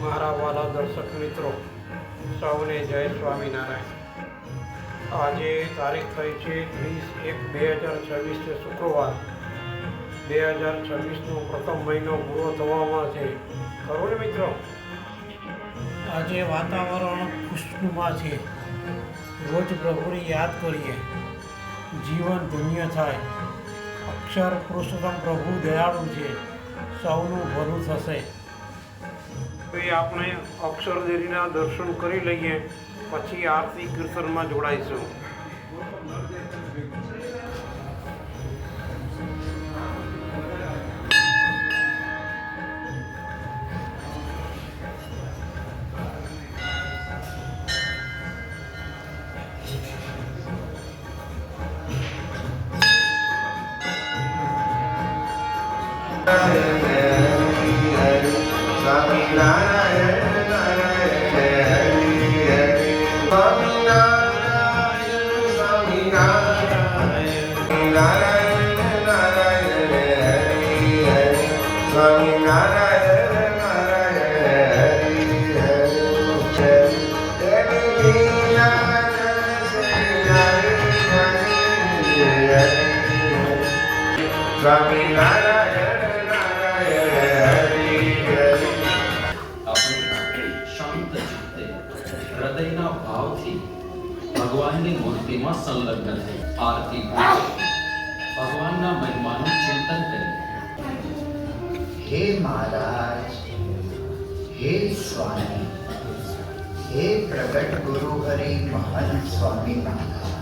મારા વાલા દર્શક મિત્રો, સૌને જય સ્વામિનારાયણ. આજે તારીખ થઈ છે ત્રીસ એક બે હજાર છવ્વીસને શુક્રવાર. બે હજાર છવ્વીસનો પ્રથમ મહિનો પૂરો થવામાં છે. ખરું ને મિત્રો? આજે વાતાવરણ ખુશનુમા છે. રોજ પ્રભુને યાદ કરીએ. જીવન ધન્ય થાય. અક્ષર પુરુષોત્તમ પ્રભુ દયાળુ છે. સૌનું ભલું થશે. તો એ આપણે અક્ષરદેરીના દર્શન કરી લઈએ પછી આરતી કીર્તનમાં જોડાઈશું. સ્વામિનારાયણ નારાયણ ભગવાનની મૂર્તિમાં સંલગ્ન થઈ આરતી ભગવાનના મહિમાનું ચિંતન કરીએ હે મહારાજ, હે સ્વામી, હે પ્રગટ ગુરુ હરિ મહાન સ્વામી મહારાજ.